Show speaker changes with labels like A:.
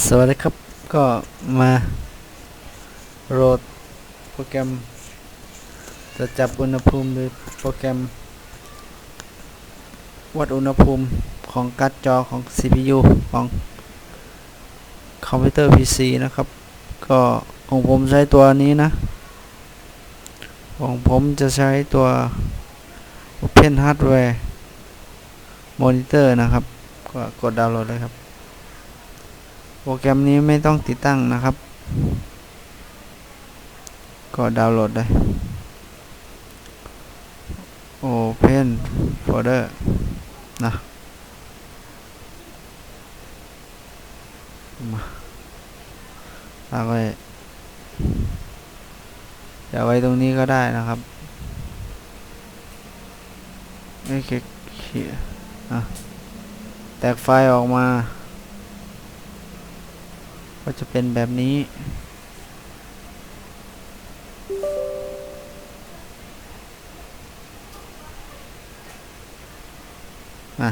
A: สวัสดีครับก็มาโหลดโปรแกรม จะจับอุณหภูมิหรือโปรแกรม วัดอุณหภูมิของการ์ดจอของ CPU ของคอมพิวเตอร์ PC นะครับ ก็ของผมใช้ตัวนี้นะ ของผมจะใช้ตัว Open Hardware Monitor นะครับ ก็กดดาวน์โหลดเลยครับ โปรแกรมนี้ไม่ต้องติดตั้งนะครับ ก็ดาวน์โหลดได้ Open Folder นะมาแล้วก็จะไว้ตรงนี้ก็ได้นะครับไม่เขียอะแตกไฟล์ออกมา ก็จะเป็นแบบนี้ อะ